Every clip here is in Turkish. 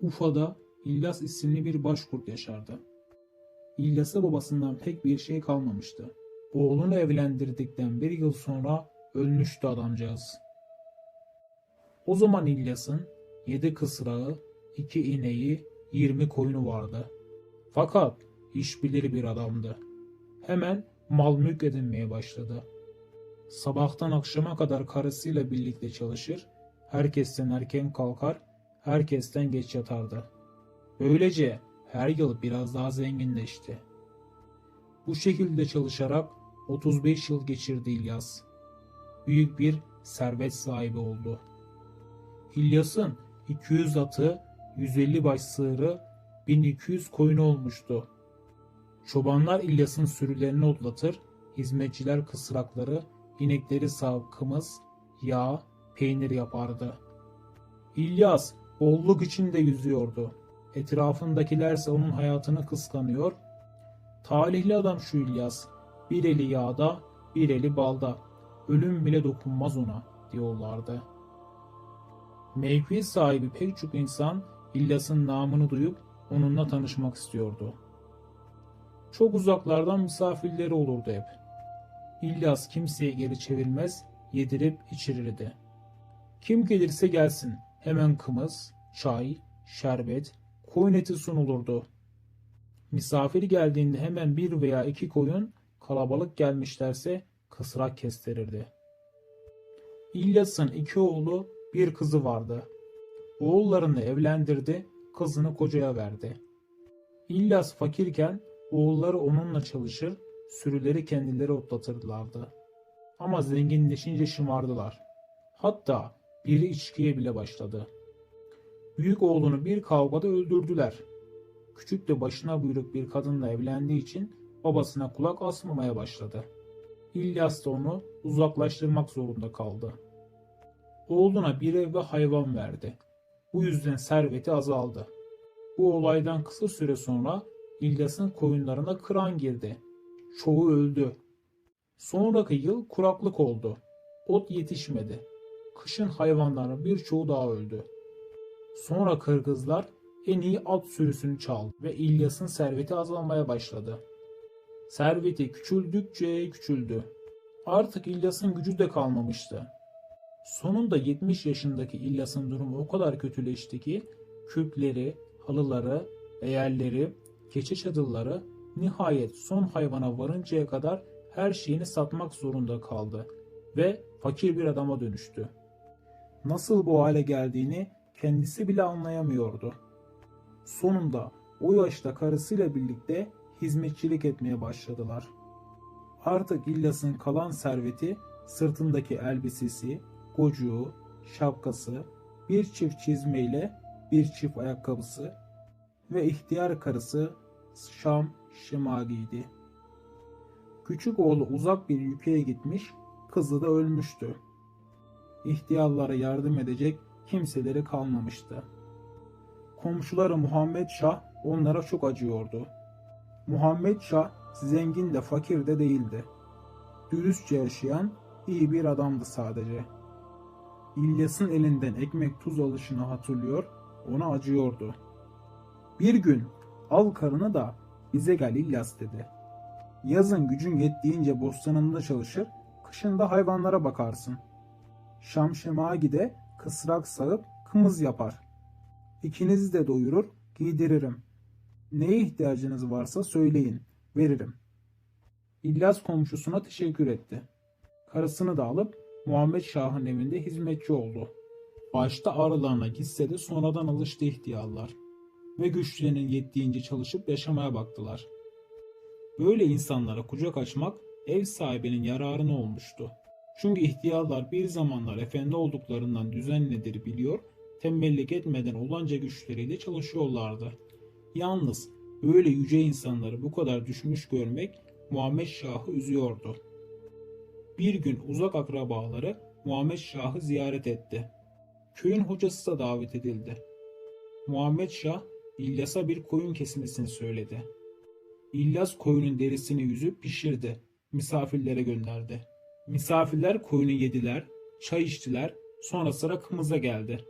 Ufa'da İlyas isimli bir başkurt yaşardı. İlyas'a babasından pek bir şey kalmamıştı. Oğlunu evlendirdikten bir yıl sonra ölmüştü adamcağız. O zaman İlyas'ın yedi kısrağı, iki ineği, yirmi koyunu vardı. Fakat işbilir bir adamdı. Hemen mal mülk edinmeye başladı. Sabahtan akşama kadar karısıyla birlikte çalışır, herkesten erken kalkar, herkesten geç yatardı. Böylece her yıl biraz daha zenginleşti. Bu şekilde çalışarak 35 yıl geçirdi İlyas. Büyük bir servet sahibi oldu. İlyas'ın 200 atı, 150 baş sığırı, 1200 koyunu olmuştu. Çobanlar İlyas'ın sürülerini otlatır, hizmetçiler kısrakları, inekleri sağıp kımız, yağ, peynir yapardı. İlyas bolluk içinde yüzüyordu. Etrafındakilerse onun hayatını kıskanıyor. Talihli adam şu İlyas. Bir eli yağda, bir eli balda. Ölüm bile dokunmaz ona diyorlardı. Mevki sahibi pek çok insan İlyas'ın namını duyup onunla tanışmak istiyordu. Çok uzaklardan misafirleri olurdu hep. İlyas kimseye geri çevirmez, yedirip içirirdi. Kim gelirse gelsin hemen kımız, çay, şerbet, koyun eti sunulurdu. Misafir geldiğinde hemen bir veya iki koyun, kalabalık gelmişlerse kısrak kestirirdi. İlyas'ın iki oğlu, bir kızı vardı. Oğullarını evlendirdi, kızını kocaya verdi. İlyas fakirken oğulları onunla çalışır, sürüleri kendileri otlatırlardı. Ama zenginleşince şımardılar. Hatta biri içkiye bile başladı. Büyük oğlunu bir kavgada öldürdüler. Küçük de başına buyruk bir kadınla evlendiği için babasına kulak asmamaya başladı. İlyas da onu uzaklaştırmak zorunda kaldı. Oğluna bir ev ve hayvan verdi. Bu yüzden serveti azaldı. Bu olaydan kısa süre sonra İlyas'ın koyunlarına kıran girdi. Çoğu öldü. Sonraki yıl kuraklık oldu. Ot yetişmedi. Kışın hayvanların birçoğu daha öldü. Sonra Kırgızlar en iyi at sürüsünü çaldı ve İlyas'ın serveti azalmaya başladı. Serveti küçüldükçe küçüldü. Artık İlyas'ın gücü de kalmamıştı. Sonunda 70 yaşındaki İlyas'ın durumu o kadar kötüleşti ki kürkleri, halıları, eğerleri, keçi çadırları nihayet son hayvana varıncaya kadar her şeyini satmak zorunda kaldı ve fakir bir adama dönüştü. Nasıl bu hale geldiğini kendisi bile anlayamıyordu. Sonunda o yaşta karısıyla birlikte hizmetçilik etmeye başladılar. Artık İlyas'ın kalan serveti sırtındaki elbisesi, gocuğu, şapkası, bir çift çizmeyle bir çift ayakkabısı ve ihtiyar karısı Şam Şimagi'ydi. Küçük oğlu uzak bir ülkeye gitmiş, kızı da ölmüştü. İhtiyarlara yardım edecek kimseleri kalmamıştı. Komşuları Muhammed Şah onlara çok acıyordu. Muhammed Şah zengin de fakir de değildi. Dürüstçe yaşayan iyi bir adamdı sadece. İlyas'ın elinden ekmek tuz alışını hatırlıyor, ona acıyordu. Bir gün al karını da bize gel İlyas dedi. Yazın gücün yettiğince bostanında çalışır, kışın da hayvanlara bakarsın. Şam Şemagi'de kısrak sağıp kımız yapar. İkinizi de doyurur, giydiririm. Neye ihtiyacınız varsa söyleyin, veririm. İlyas komşusuna teşekkür etti. Karısını da alıp Muhammed Şah'ın evinde hizmetçi oldu. Başta aralarına gitse de sonradan alıştı ihtiyarlar ve güçlerinin yettiğince çalışıp yaşamaya baktılar. Böyle insanlara kucak açmak ev sahibinin yararına olmuştu. Çünkü ihtiyarlar bir zamanlar efendi olduklarından düzenlidir biliyor, tembellik etmeden olanca güçleriyle çalışıyorlardı. Yalnız böyle yüce insanları bu kadar düşmüş görmek Muhammed Şah'ı üzüyordu. Bir gün uzak akrabaları Muhammed Şah'ı ziyaret etti. Köyün hocası da davet edildi. Muhammed Şah İlyas'a bir koyun kesmesini söyledi. İlyas koyunun derisini yüzüp pişirdi. Misafirlere gönderdi. Misafirler koyunu yediler, çay içtiler, sonra sıra kımıza geldi.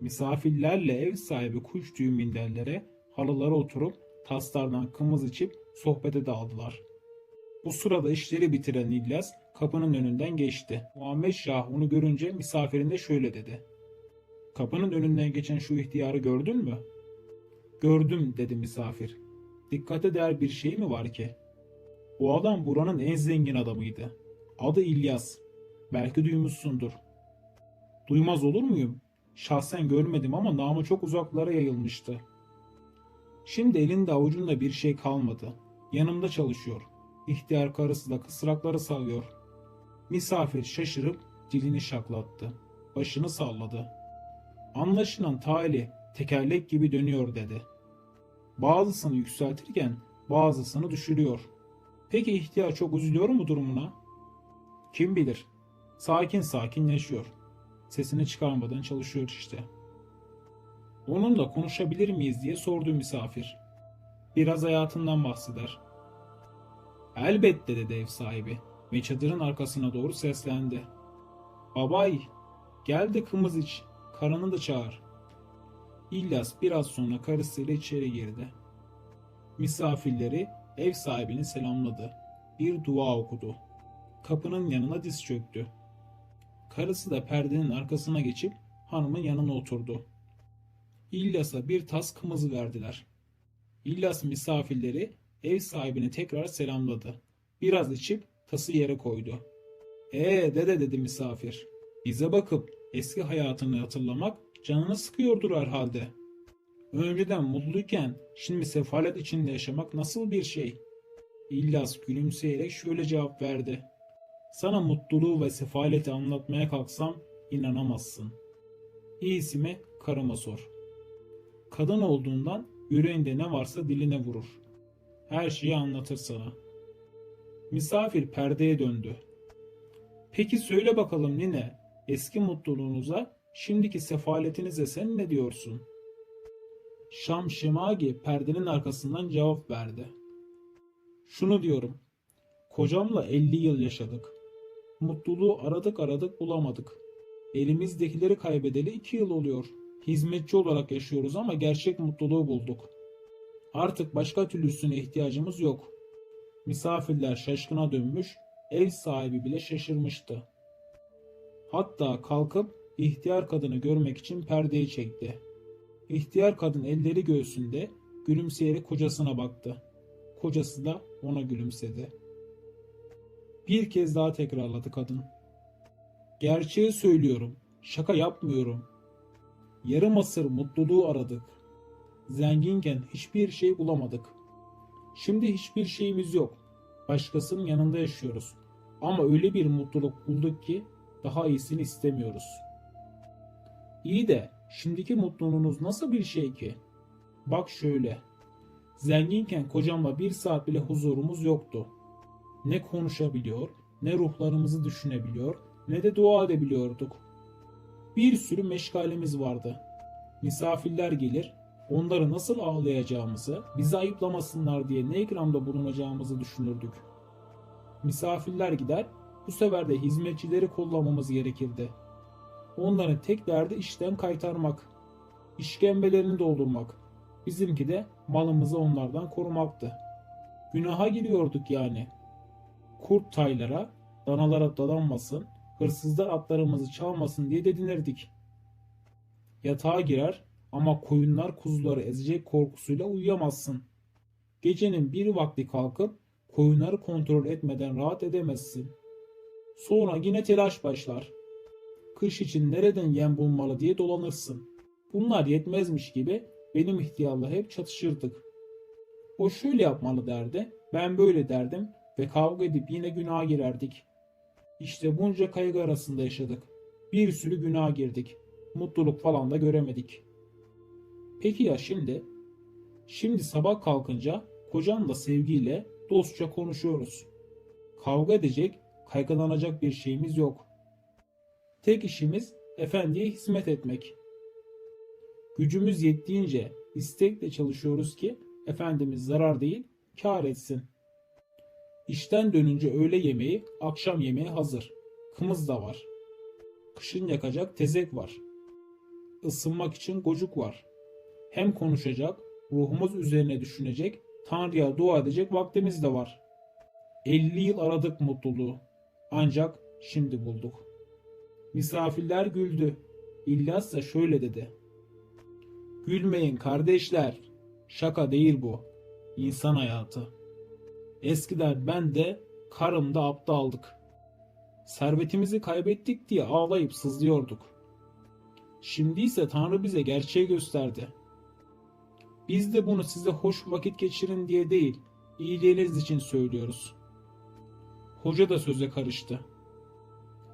Misafirlerle ev sahibi kuş tüyü minderlere, halılara oturup taslardan kımız içip sohbete daldılar. Bu sırada işleri bitiren İlyas kapının önünden geçti. Muhammed Şah onu görünce misafirine şöyle dedi. Kapının önünden geçen şu ihtiyarı gördün mü? Gördüm dedi misafir. Dikkate değer bir şey mi var ki? O adam buranın en zengin adamıydı. Adı İlyas. Belki duymuşsundur. Duymaz olur muyum? Şahsen görmedim ama namı çok uzaklara yayılmıştı. Şimdi elinde avucunda bir şey kalmadı. Yanımda çalışıyor. İhtiyar karısı da kısrakları sallıyor. Misafir şaşırıp dilini şaklattı. Başını salladı. Anlaşılan tali tekerlek gibi dönüyor dedi. Bazısını yükseltirken bazısını düşürüyor. Peki ihtiyar çok üzülüyor mu durumuna? Kim bilir. Sakin sakin yaşıyor. Sesini çıkarmadan çalışıyor işte. Onunla konuşabilir miyiz diye sordu misafir. Biraz hayatından bahseder. Elbette dedi ev sahibi ve çadırın arkasına doğru seslendi. Babay gel de kımız iç, karını da çağır. İlyas biraz sonra karısıyla içeri girdi. Misafirleri ev sahibini selamladı. Bir dua okudu. Kapının yanına diz çöktü. Karısı da perdenin arkasına geçip hanımın yanına oturdu. İlyas'a bir tas kımızı verdiler. İlyas misafirleri ev sahibini tekrar selamladı. Biraz içip tası yere koydu. Ee dede dedi misafir. Bize bakıp eski hayatını hatırlamak canını sıkıyordur herhalde. Önceden mutluyken şimdi sefalet içinde yaşamak nasıl bir şey? İlyas gülümseyerek şöyle cevap verdi. Sana mutluluğu ve sefaleti anlatmaya kalksam inanamazsın. İyisi mi karıma sor. Kadın olduğundan yüreğinde ne varsa diline vurur. Her şeyi anlatır sana. Misafir perdeye döndü. Peki söyle bakalım nine, eski mutluluğunuza, şimdiki sefaletinize sen ne diyorsun? Şam Şemagi perdenin arkasından cevap verdi. Şunu diyorum. Kocamla 50 yıl yaşadık. Mutluluğu aradık aradık bulamadık. Elimizdekileri kaybedeli 2 yıl oluyor. Hizmetçi olarak yaşıyoruz ama gerçek mutluluğu bulduk. Artık başka türlüsüne ihtiyacımız yok. Misafirler şaşkına dönmüş, ev sahibi bile şaşırmıştı. Hatta kalkıp ihtiyar kadını görmek için perdeyi çekti. İhtiyar kadın elleri göğsünde gülümseyerek kocasına baktı. Kocası da ona gülümsedi. Bir kez daha tekrarladı kadın. Gerçeği söylüyorum. Şaka yapmıyorum. Yarım asır mutluluğu aradık. Zenginken hiçbir şey bulamadık. Şimdi hiçbir şeyimiz yok. Başkasının yanında yaşıyoruz. Ama öyle bir mutluluk bulduk ki daha iyisini istemiyoruz. İyi de şimdiki mutluluğunuz nasıl bir şey ki? Bak şöyle. Zenginken kocamla bir saat bile huzurumuz yoktu. Ne konuşabiliyor, ne ruhlarımızı düşünebiliyor, ne de dua edebiliyorduk. Bir sürü meşgalemiz vardı. Misafirler gelir, onları nasıl ağlayacağımızı, bizi ayıplamasınlar diye ne ikramda bulunacağımızı düşünürdük. Misafirler gider, bu sefer de hizmetçileri kollamamız gerekirdi. Onların tek derdi işten kaytarmak, işkembelerini doldurmak. Bizimki de malımızı onlardan korumaktı. Günaha giriyorduk yani. Kurt taylara, danalara dadanmasın, hırsızlar atlarımızı çalmasın diye dedinirdik. Yatağa girer ama koyunlar kuzuları ezecek korkusuyla uyuyamazsın. Gecenin bir vakti kalkıp koyunları kontrol etmeden rahat edemezsin. Sonra yine telaş başlar. Kış için nereden yem bulmalı diye dolanırsın. Bunlar yetmezmiş gibi benim ihtiyarla hep çatışırdık. O şöyle yapmalı derdi, ben böyle derdim ve kavga edip yine günaha girerdik. İşte bunca kaygı arasında yaşadık. Bir sürü günaha girdik. Mutluluk falan da göremedik. Peki ya şimdi? Şimdi sabah kalkınca kocamla sevgiyle dostça konuşuyoruz. Kavga edecek, kaygılanacak bir şeyimiz yok. Tek işimiz efendiye hizmet etmek. Gücümüz yettiğince istekle çalışıyoruz ki Efendimiz zarar değil, kar etsin. İşten dönünce öğle yemeği, akşam yemeği hazır. Kımız da var. Kışın yakacak tezek var. ısınmak için gocuk var. Hem konuşacak, ruhumuz üzerine düşünecek, Tanrı'ya dua edecek vaktimiz de var. 50 yıl aradık mutluluğu. Ancak şimdi bulduk. Misafirler güldü. İlyas da şöyle dedi. Gülmeyin kardeşler. Şaka değil bu. İnsan hayatı. Eskiden ben de karım da aptaldık. Servetimizi kaybettik diye ağlayıp sızlıyorduk. Şimdi ise Tanrı bize gerçeği gösterdi. Biz de bunu size hoş vakit geçirin diye değil, iyiliğiniz için söylüyoruz. Hoca da söze karıştı.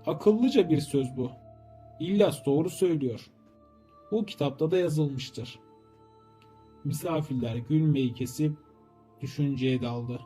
Akıllıca bir söz bu. İlyas doğru söylüyor. Bu kitapta da yazılmıştır. Misafirler gülmeyi kesip düşünceye daldı.